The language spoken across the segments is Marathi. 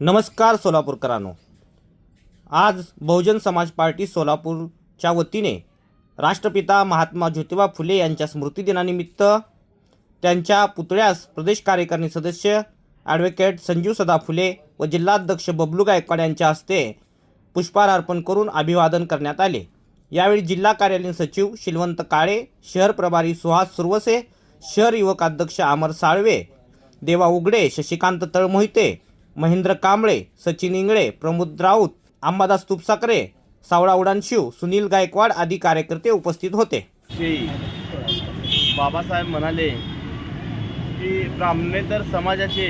नमस्कार सोलापूरकरांनो. आज बहुजन समाज पार्टी सोलापूरच्या वतीने राष्ट्रपिता महात्मा ज्योतिबा फुले यांच्या स्मृतिदिनानिमित्त त्यांच्या पुतळ्यास प्रदेश कार्यकारिणी सदस्य ॲडव्होकेट संजीव सदा फुले व जिल्हाध्यक्ष बबलू गायकवाड यांच्या हस्ते पुष्पहार अर्पण करून अभिवादन करण्यात आले. यावेळी जिल्हा कार्यालयीन सचिव शिलवंत काळे शहर प्रभारी सुहास सुरवसे शहर युवक अध्यक्ष अमर साळवे देवा उगडे शशिकांत तळमोहिते महेंद्र कांबळे सचिन इंगळे प्रमोद राऊत अंबादास तुपसाकरे सावळा उडानशिव सुनील गायकवाड आदी कार्यकर्ते उपस्थित होते. बाबासाहेब म्हणाले की ब्राह्मणेतर समाजाचे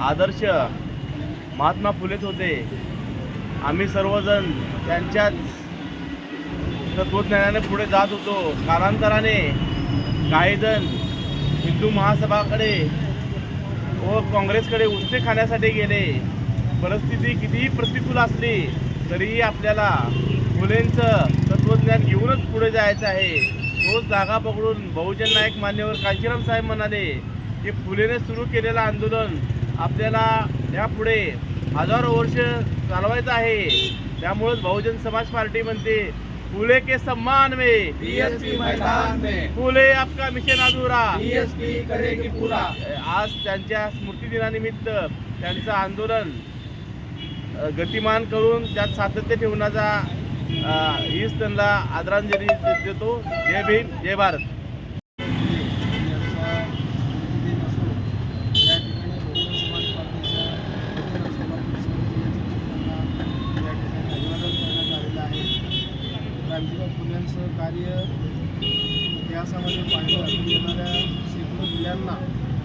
आदर्श महात्मा फुलेच होते. आम्ही सर्वजण त्यांच्याच तत्वज्ञानाने पुढे जात होतो. कालांतराने काहीजण हिंदू महासभाकडे व काँग्रेसकडे उष्टे खाण्यासाठी गेले. परिस्थिती कितीही प्रतिकूल असली तरीही आपल्याला फुलेंचं तत्वज्ञान घेऊनच पुढे जायचं आहे. तोच जागा पकडून बहुजन नायक मान्यवर कांशीराम साहेब म्हणाले की फुलेने सुरू केलेलं आंदोलन आपल्याला यापुढे हजारो वर्ष चालवायचं आहे. त्यामुळेच बहुजन समाज पार्टी म्हणते फुले के सम्मान में। बीएसपी मैदान में। फुले आपका मिशन अधुरा। बीएसपी करेगी पूरा। आज त्यांच्या स्मृतिदिनानिमित्त त्यांचं आंदोलन गतिमान करून त्यात सातत्य ठेवण्याचा हीच त्यांना आदरांजली देतो. जय भीम जय भारत यांचा दिन असो या ठिकाणी बहुजन समाज पार्टीच्या वतीनं सोलापूर शहर या ठिकाणी अभिवादन करण्यात आलेलं आहे क्रांतिबा कार्य इतिहासामध्ये पाहिलं येणाऱ्या शेकडो मुलांना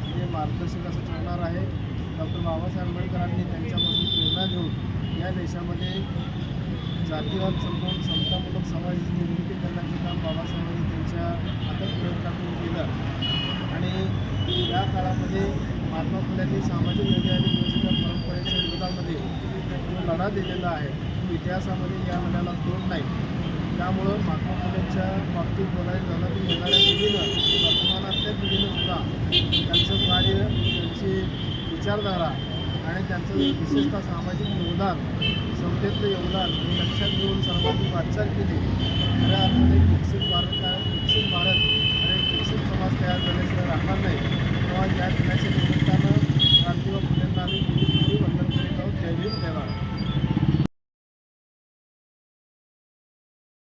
हे मार्गदर्शक असं ठरणार आहे. डॉक्टर बाबासाहेब आंबेडकरांनी त्यांच्यापासून प्रेरणा घेऊन या देशामध्ये जातीवाद संपवून समतामूलक समाजाची निर्मिती करण्याचं काम बाबासाहेबांनी त्यांच्या अथक प्रयत्नातून केलं. आणि या काळामध्ये महात्मा फुल्यांनी सामाजिक न्याय आणि व्यवस्था परंपरेच्या विरोधामध्ये जो लढा दिलेला आहे तो इतिहासामध्ये या लढ्याला तोड नाही. त्यामुळं महात्मा फुलेच्या बाबतीत बोलायचं झालं की येणाऱ्या पिढीनं वर्तमानातल्या पिढीनं सुद्धा त्यांचं कार्य त्यांची विचारधारा आणि त्यांचं विशेषतः सामाजिक योगदान संस्थेतलं योगदान हे लक्षात घेऊन सर्वांनी वाटचाल केली. खऱ्या अर्थाने विकसित भारत विकसित भारत आणि विकसित समाज तयार